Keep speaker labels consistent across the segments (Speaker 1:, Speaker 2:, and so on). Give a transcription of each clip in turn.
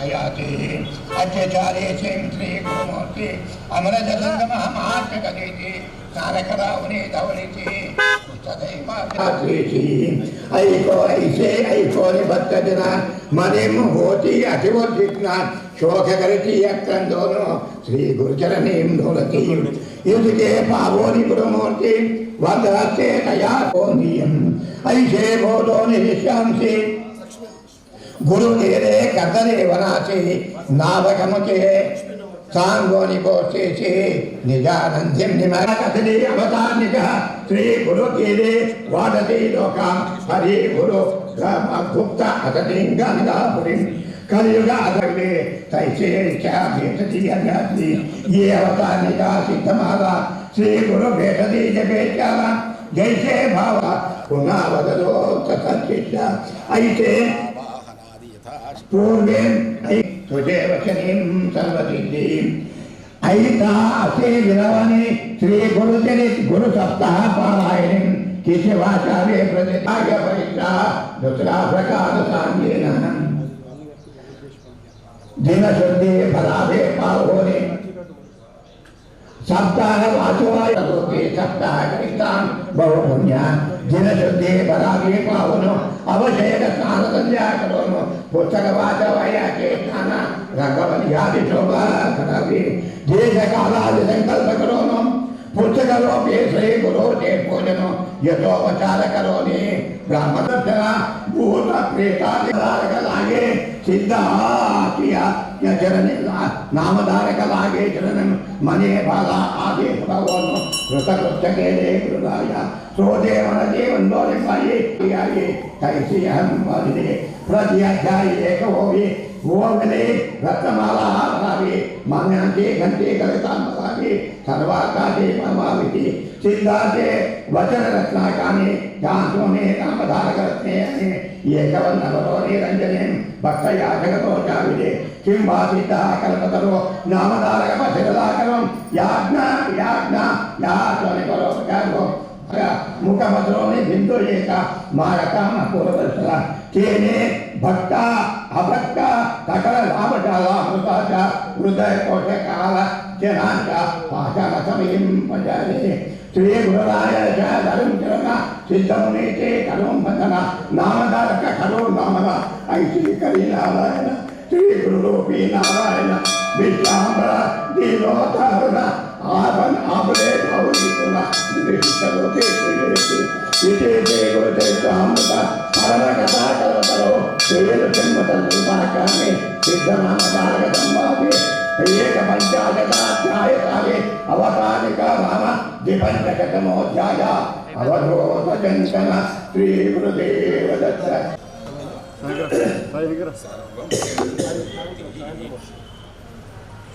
Speaker 1: कयाते अत्याचारे सेवित्रे गुरुमूर्ति अमरजसङ्गमहमात्मकदेति तारकरावने धवनिति। ऐको ऐसे ऐको निबद्धदिन मनेम होति अतिवर्जिग्ना शोक करति यक्कन्दोनो श्री गुरुचरणीं दोलति। युधिके पावोनि गुरुमूर्ति वन्दहस्ते तया कोन्दीयम् ऐषे बोधो निशिष्यांसि గురుదేరే కదలేవనాసి నాదకముచే సాంగోని కోసేసి నిజానంద్యం నిమరకథని అవతారిక శ్రీ గురు కీరే వాడతి లోకం. హరి గురు భుక్త అతని గంగాపురి కలియుగ అదగ్రే తైసే భేటతి అజాతి ఏ అవతారిక సిద్ధమాల? శ్రీ గురు భేటతి జపేచాల జైసే భావ పునః వదలో తథ అయితే පූර්ණයෙන් සුදේවචනින් සර්වසිද්ධීන් අයිතා අසේ විරවනේ ශ්‍රී ගුරුදෙනෙත් ගුරු සප්තාහ පාරායණයෙන් කිසේ වාචාවේ ප්‍රතිපාග පරිත්‍රා දොතරා ප්‍රකාර සංයේන දින සුද්ධේ පලාවේ පාරෝනේ සප්තාහ වාචෝය සප්තාහ කරිතාන් බව පුඤ්ඤා దినశుద్ధి పరాగ్ని పావును అవశేష స్నాన సంధ్యాకరోను పుస్తక వాచ వైయాకే స్నాన రంగవల్యాది శోభాకరవి దేశకాలాది సంకల్పకరోను పుస్తక లోపే శ్రీ గురో చే పూజను యథోపచారకరోని బ్రహ్మదర్శన భూత ప్రేతాది సిద్ధాతి पूजनो यथोपचार करोनि ब्राह्मण भूत प्रेतादि लागे सिद्ध किया या चरणे नामधारक लागे चरण मने बाला आदि भगवान कृतकृत्यके दे ఓవనే రత్నమాలాహారావి మాన్యాంతే ఘంటే కవితాంబలావి సర్వాకాశే వచన రత్నాకాని కాంతోనే జాంతోనే నామధారకరత్నే అని ఏకవర్ణవరోని రంజనే భక్త యాజకతో చావిడే కిం బాధిత కల్పతలో నామధారక పశిరదాకరం యాజ్ఞ యాజ్ఞ యాత్వని పరోపకారో ముఖభద్రోని బిందు ఏక మారక పూర్వదర్శన తేనే భక్త అభక్త సకల లాభజాలాహృతాచ హృదయ కోశకాల జనాంక పాచాల సమయింపజాలే శ్రీ గురురాయ ధరం జన సిద్ధం నీచే కరం భజన నామధారక కరో నామన ఐశ్వీకరి నారాయణ శ్రీ గురులోపి నారాయణ విశ్వాంబర శ్రీ ఆపన్ ఆపలే భావుని కూడా విష్ణులోకి ఇటే దేవతే కామత పరమ కథా కలతలో వేద జన్మత రూపాకాన్ని సిద్ధనామ ఏక అవతారిక రామ జంకన శ్రీ గురుదేవదత్త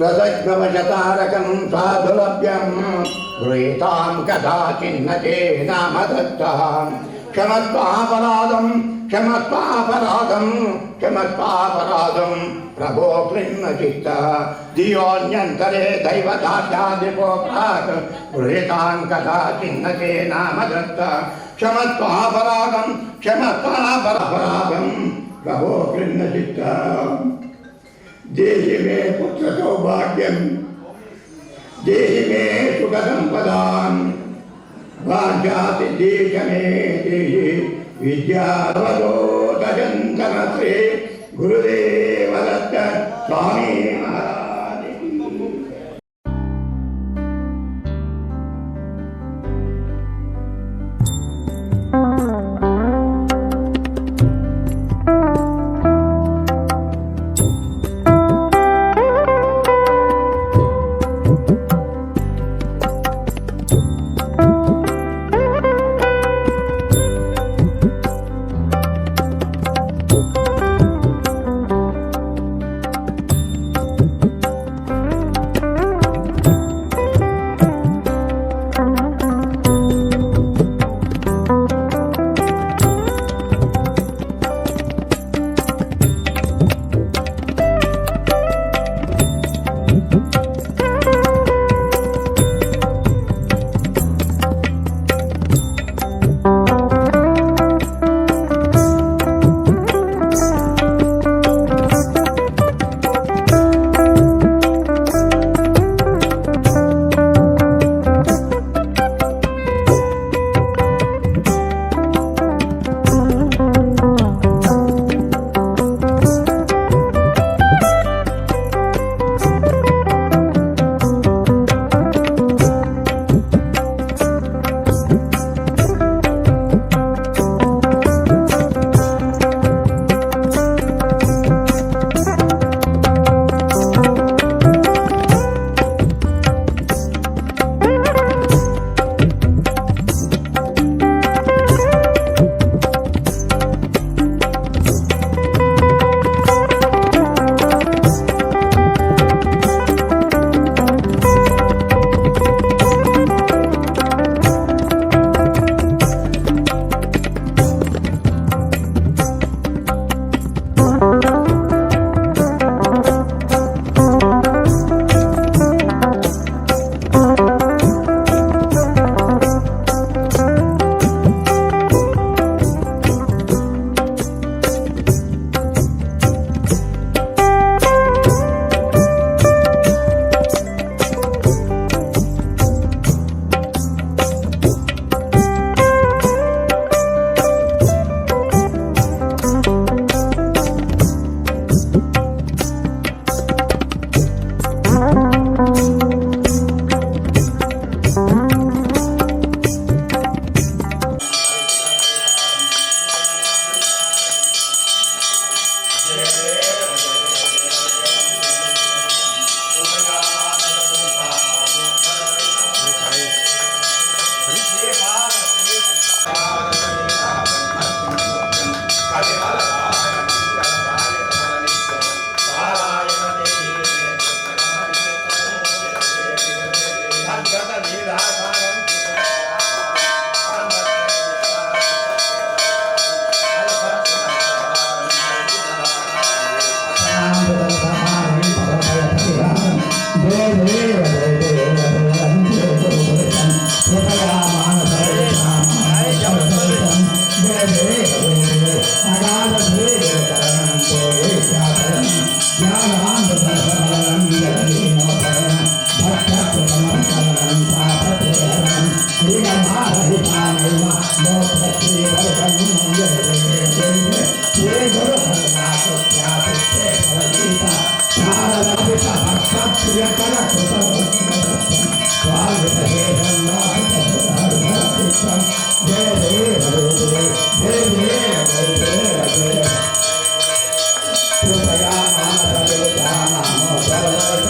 Speaker 1: रसग्नवशतारकं साधुलभ्यं गृहीतां कदाचिन्न नाम दत्तः क्षमत्वापराधं क्षमत्वापराधं क्षमत्वापराधं प्रभो कृष्णचित्त धियोऽन्यन्तरे दैवदास्यादिपोक्तात् गृहीतां कदाचिन्न नाम दत्त क्षमत्वापराधं क्षमत्वापराधं प्रभो कृष्णचित्त देहि मे पुत्र सौभाग्यम देहि मे सुख संपदान वाचाति देश मे देहि विद्यावदोदयंतन श्री गुरुदेव दत्त स्वामी महाराज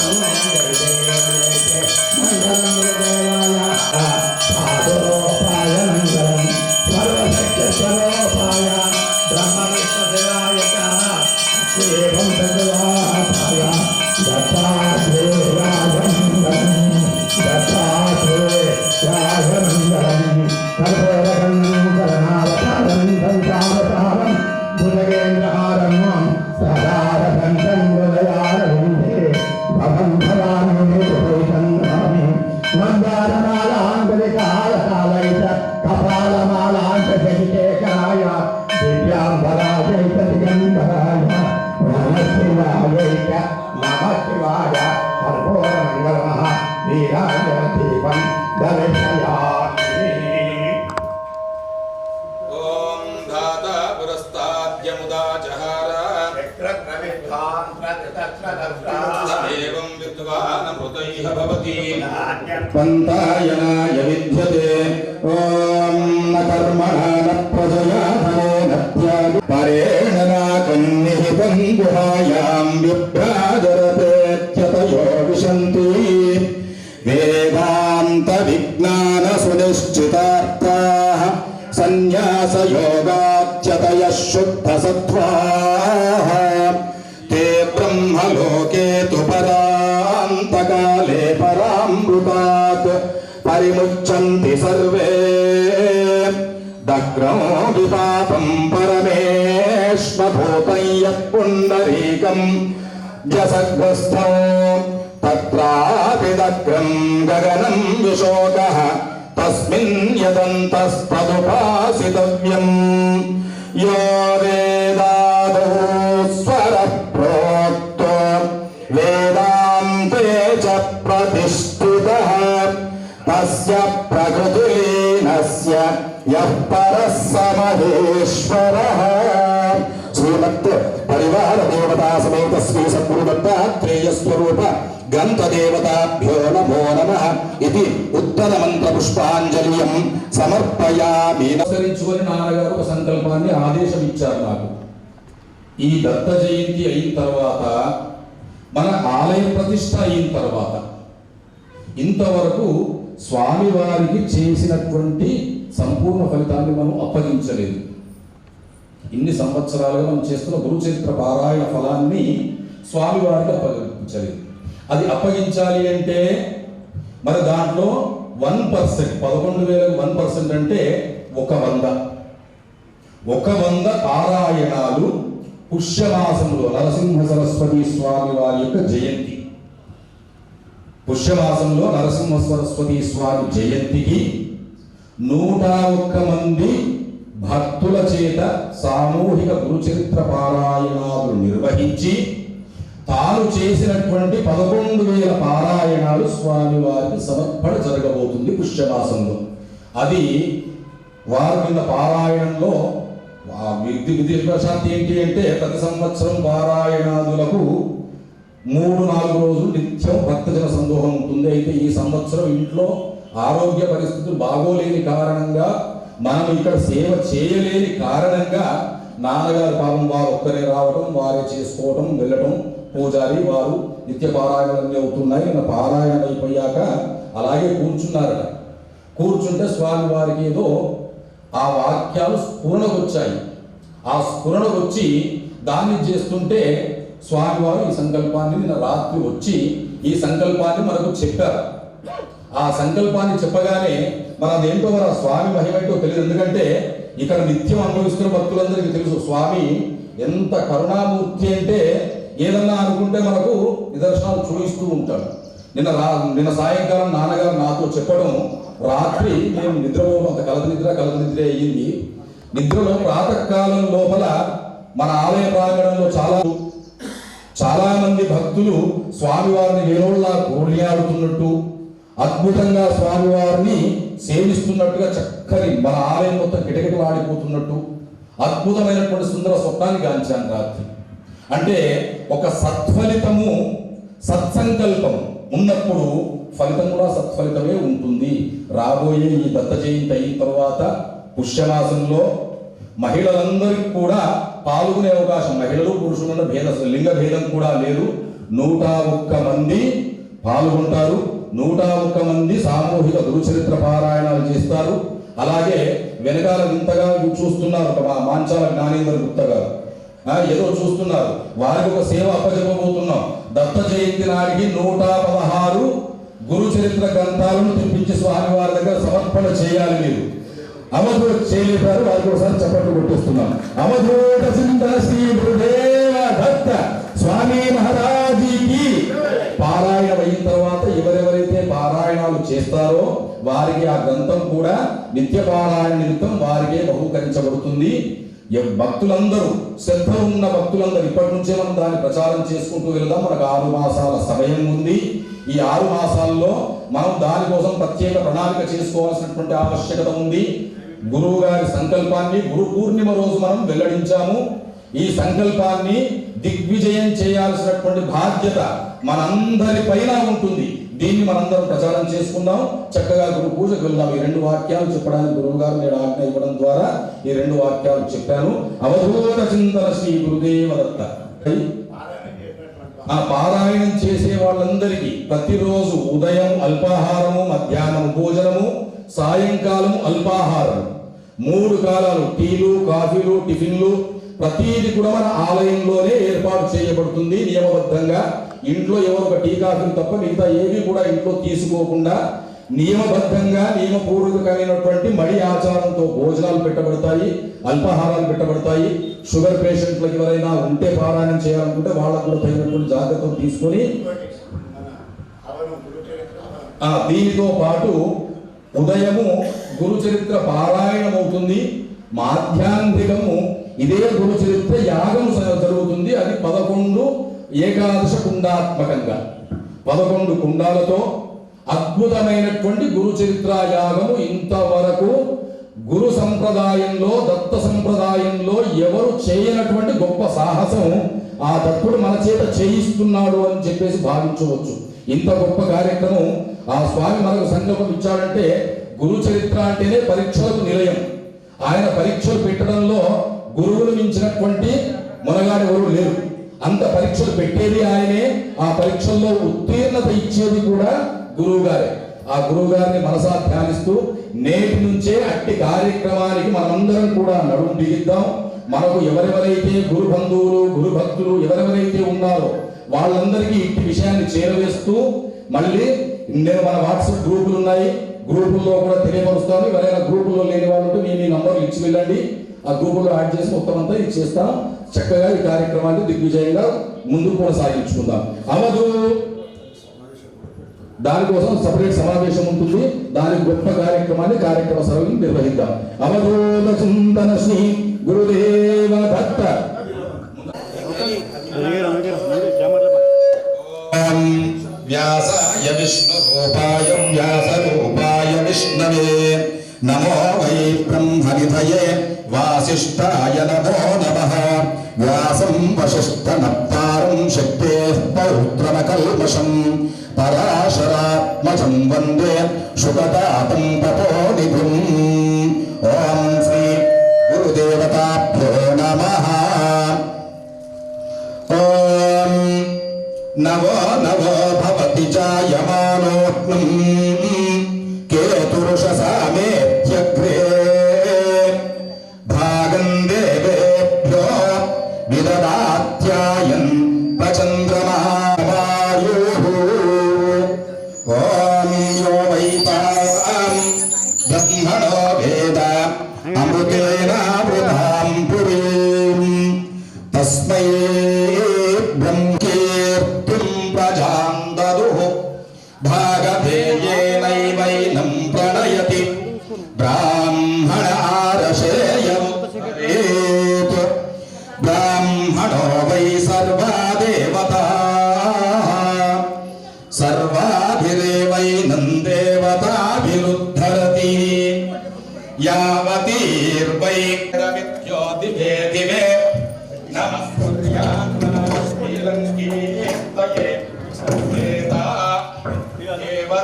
Speaker 1: కపాలమాలాంతశికేశాయ
Speaker 2: गुहायां विभ्राजरतेत्यतयो विशन्ति वेदान्तविज्ञानसुनिश्चितार्थाः सन्न्यासयोगाच्यतयः शुद्धसत्त्वाः ते ब्रह्मलोके तु परान्तकाले परामृतात् परिमुच्यन्ति सर्वे दग्रौ विपापं విశ్వభూతం యత్పుండరీకం జసద్గస్థం తత్రాపిదగ్రం గగనం విశోక తస్మిన్ యదంతస్తదుపాసితవ్యం యో వేదాదో స్వర ప్రోక్త వేదాంతే చ ప్రతిష్ఠిత తస్య ప్రకృతిలీనస్య యః పరః సమేత శ్రీ సద్గురుదత్తాత్రేయస్వరూప గంధదేవతాభ్యో నమో నమ ఇది ఉత్తర మంత్ర పుష్పాంజలియం సమర్పయామి.
Speaker 3: అనుసరించుకొని నాన్నగారు ఒక సంకల్పాన్ని ఆదేశం ఇచ్చారు నాకు. ఈ దత్త జయంతి అయిన తర్వాత మన ఆలయ ప్రతిష్ట అయిన తర్వాత ఇంతవరకు స్వామివారికి చేసినటువంటి సంపూర్ణ ఫలితాన్ని మనం అప్పగించలేదు. ఇన్ని సంవత్సరాలుగా మనం చేస్తున్న గురుచరిత్ర పారాయణ ఫలాన్ని స్వామివారికి అప్పగించాలి. అది అప్పగించాలి అంటే మరి దాంట్లో వన్ పర్సెంట్ పదకొండు వేలకు వన్ పర్సెంట్ అంటే ఒక వంద. ఒక వంద పారాయణాలు పుష్యమాసంలో నరసింహ సరస్వతి స్వామి వారి యొక్క జయంతి. పుష్యమాసంలో నరసింహ సరస్వతి స్వామి జయంతికి నూట ఒక్క మంది భక్తుల చేత సామూహిక గురుచరిత్ర పారాయణాలు నిర్వహించి తాను చేసినటువంటి పదకొండు వేల పారాయణాలు స్వామి వారికి సమర్పణ జరగబోతుంది పుష్యమాసంలో. అది వారు కింద పారాయణంలో విధి విధి ప్రశాంతి ఏంటి అంటే ప్రతి సంవత్సరం పారాయణాదులకు మూడు నాలుగు రోజులు నిత్యం భక్తజన సందోహం ఉంటుంది. అయితే ఈ సంవత్సరం ఇంట్లో ఆరోగ్య పరిస్థితులు బాగోలేని కారణంగా మనం ఇక్కడ సేవ చేయలేని కారణంగా నాన్నగారు పాపం వారు ఒక్కరే రావడం వారే చేసుకోవటం వెళ్ళటం పూజారి వారు నిత్య పారాయణలన్నీ అవుతున్నాయి నా పారాయణ అయిపోయాక అలాగే కూర్చున్నారట. కూర్చుంటే స్వామి వారికి ఏదో ఆ వాక్యాలు స్ఫురణకు వచ్చాయి ఆ స్ఫురణకు వచ్చి దాన్ని చేస్తుంటే స్వామివారు ఈ సంకల్పాన్ని నిన్న రాత్రి వచ్చి ఈ సంకల్పాన్ని మనకు చెప్పారు. ఆ సంకల్పాన్ని చెప్పగానే మన అదేంటో మన స్వామి మహిమేంటో తెలియదు ఎందుకంటే ఇక్కడ నిత్యం అనుభవిస్తున్న భక్తులందరికీ తెలుసు స్వామి ఎంత కరుణామూర్తి అంటే ఏదన్నా అనుకుంటే మనకు నిదర్శనాలు చూపిస్తూ ఉంటాడు. నిన్న రా నిన్న సాయంకాలం నాన్నగారు నాతో చెప్పడం రాత్రి నేను నిద్రపో అంత కలత నిద్ర కలత నిద్ర అయ్యింది నిద్రలో ప్రాతకాలం లోపల మన ఆలయ ప్రాంగణంలో చాలా చాలా మంది భక్తులు స్వామివారిని వేణోళ్ళ కోరియాడుతున్నట్టు అద్భుతంగా స్వామివారిని సేవిస్తున్నట్టుగా చక్కని మన ఆలయం మొత్తం కిటకిటలాడిపోతున్నట్టు అద్భుతమైనటువంటి సుందర స్వప్నాన్ని గాంచాను రాత్రి. అంటే ఒక సత్ఫలితము సత్సంకల్పం ఉన్నప్పుడు ఫలితం కూడా సత్ఫలితమే ఉంటుంది. రాబోయే ఈ దత్త జయంతి అయిన తర్వాత పుష్యమాసంలో మహిళలందరికీ కూడా పాల్గొనే అవకాశం. మహిళలు పురుషుల భేద లింగ భేదం కూడా లేదు. నూట ఒక్క మంది పాల్గొంటారు. నూట ఒక్క మంది సామూహిక గురుచరిత్ర పారాయణాలు చేస్తారు. అలాగే వెనకాల వింతగా చూస్తున్నారు ఒక మాంచాల జ్ఞానేంద్ర గుప్త గారు. ఏదో చూస్తున్నారు. వారికి ఒక సేవ అప్పచెప్పబోతున్నాం. దత్త జయంతి నాటికి నూట పదహారు గురు చరిత్ర గ్రంథాలను తెప్పించి స్వామి వారి దగ్గర సమర్పణ చేయాలి మీరు. అవధూత చేయలేపారు వారికి ఒకసారి చప్పట్లు కొట్టేస్తున్నాం. అవధూత చింతన శ్రీ గురుదేవ గ్రంథం కూడా నిత్య పారాయణ నిమిత్తం వారికే బహుకరించబడుతుంది. భక్తులందరూ శ్రద్ధ ఉన్న భక్తులందరూ ఇప్పటి నుంచే మనం దాన్ని ప్రచారం చేసుకుంటూ వెళ్దాం. మనకు ఆరు మాసాల సమయం ఉంది. ఈ ఆరు మాసాల్లో మనం దానికోసం ప్రత్యేక ప్రణాళిక చేసుకోవాల్సినటువంటి ఆవశ్యకత ఉంది. గురువు గారి సంకల్పాన్ని గురు పూర్ణిమ రోజు మనం వెల్లడించాము. ఈ సంకల్పాన్ని దిగ్విజయం చేయాల్సినటువంటి బాధ్యత మనందరి పైన ఉంటుంది. దీన్ని మనందరం ప్రచారం చేసుకుందాం. చక్కగా గురు పూజకు వెళ్దాం. ఈ రెండు వాక్యాలు చెప్పడానికి గురువు గారు నేను ఆజ్ఞ ఇవ్వడం ద్వారా ఈ రెండు వాక్యాలు చెప్పాను. అవధూత చింతన శ్రీ గురుదేవదత్త. ఆ పారాయణం చేసే వాళ్ళందరికీ ప్రతిరోజు ఉదయం అల్పాహారము మధ్యాహ్నం భోజనము సాయంకాలం అల్పాహారం మూడు కాలాలు టీలు కాఫీలు టిఫిన్లు. ప్రతీది కూడా మన ఆలయంలోనే ఏర్పాటు చేయబడుతుంది నియమబద్ధంగా. ఇంట్లో ఎవరు ఒక టీ కాఫీలు తప్ప మిగతా ఏవి కూడా ఇంట్లో తీసుకోకుండా నియమబద్ధంగా నియమపూర్వకమైనటువంటి మడి ఆచారంతో భోజనాలు పెట్టబడతాయి అల్పాహారాలు పెట్టబడతాయి. షుగర్ పేషెంట్లకు ఎవరైనా ఉంటే పారాయణం చేయాలనుకుంటే వాళ్ళకు కూడా తగినటువంటి జాగ్రత్తలు తీసుకొని దీనితో పాటు ఉదయము గురుచరిత్ర పారాయణం అవుతుంది. మాధ్యాంధికము ఇదే గురుచరిత్ర యాగం జరుగుతుంది. అది పదకొండు ఏకాదశ కుండాత్మకంగా. పదకొండు కుండాలతో అద్భుతమైనటువంటి గురు చరిత్రయాగము ఇంతవరకు గురు సంప్రదాయంలో దత్త సంప్రదాయంలో ఎవరు చేయనటువంటి గొప్ప సాహసం ఆ దత్తుడు మన చేత చేయిస్తున్నాడు అని చెప్పేసి భావించవచ్చు. ఇంత గొప్ప కార్యక్రమం ఆ స్వామి మనకు సంకల్పం ఇచ్చాడంటే గురు చరిత్ర అంటేనే పరీక్షలకు నిలయం. ఆయన పరీక్షలు పెట్టడంలో గురువులు మించినటువంటి మునగాడు ఎవరు లేరు. అంత పరీక్షలు పెట్టేది ఆయనే ఆ పరీక్షల్లో ఉత్తీర్ణత ఇచ్చేది కూడా గురువు గారే ఆ గురువు గారిని మనసా ధ్యానిస్తూ నేటి నుంచే అట్టి కార్యక్రమానికి మనమందరం కూడా నడుము బిగిద్దాం. మనకు ఎవరెవరైతే గురు బంధువులు గురు భక్తులు ఎవరెవరైతే ఉన్నారో వాళ్ళందరికీ ఇంటి విషయాన్ని చేరవేస్తూ మళ్ళీ నేను మన వాట్సాప్ గ్రూపులు ఉన్నాయి గ్రూపుల్లో కూడా తెలియపరుస్తాను. ఎవరైనా గ్రూపుల్లో లేని వాళ్ళు ఉంటే మీ మీ నంబర్లు ఇచ్చి వెళ్ళండి. ఆ గ్రూపులో యాడ్ చేసి మొత్తం అంతా ఇచ్చేస్తాం చక్కగా ఈ కార్యక్రమాన్ని దిగ్విజయంగా ముందుకు కొనసాగించుకుందాం. అవదు దానికోసం సపరేట్ సమావేశం ఉంటుంది. దాని గొప్ప కార్యక్రమాన్ని కార్యక్రమ సభలు నిర్వహిద్దాం. అవధూత చింతన శ్రీ గురుదేవ దత్త.
Speaker 2: విష్ణు రూపాయ వ్యాస రూపాయ విష్ణవే. నమో వై బ్రహ్మనిధయే వాసిష్ఠాయ నమో నమ వ్యాసం వశిష్ఠనప్తారం శక్తే పౌత్రమకల్మషం పరాశరాత్మజం వందే శుభతాపం తపో నిధిం ఓం శ్రీ గురుదేవతాభ్యో నమ ఓం నవో నవో భవతి జాయమానోత్నం
Speaker 3: porque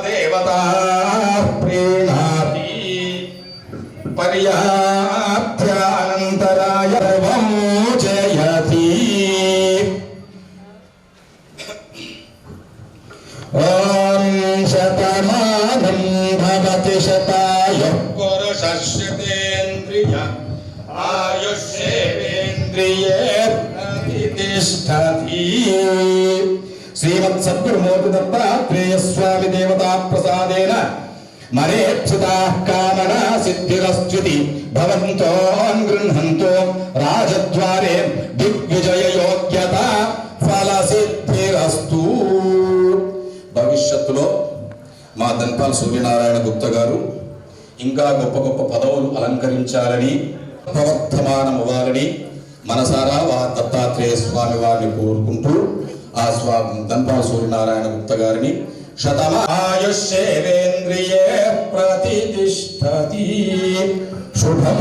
Speaker 3: देवता प्रेणाति पर्या మరేక్షితా కామనా సిద్ధిరస్త్యుతి భవంతో గృహంతో రాజద్వారే దిగ్విజయ యోగ్యత ఫల సిద్ధిరస్తు భవిష్యత్తులో మా దంపాల్ సూర్యనారాయణ గుప్త గారు ఇంకా గొప్ప గొప్ప పదవులు అలంకరించాలని ప్రవర్తమానం అవ్వాలని మనసారా వా దత్తాత్రేయ స్వామి వారిని కోరుకుంటూ ఆ స్వామి ధన్పాల్ సూర్యనారాయణ గుప్త గారిని శతమాయుష్యేంద్రియే ప్రతిష్టతి. శుభం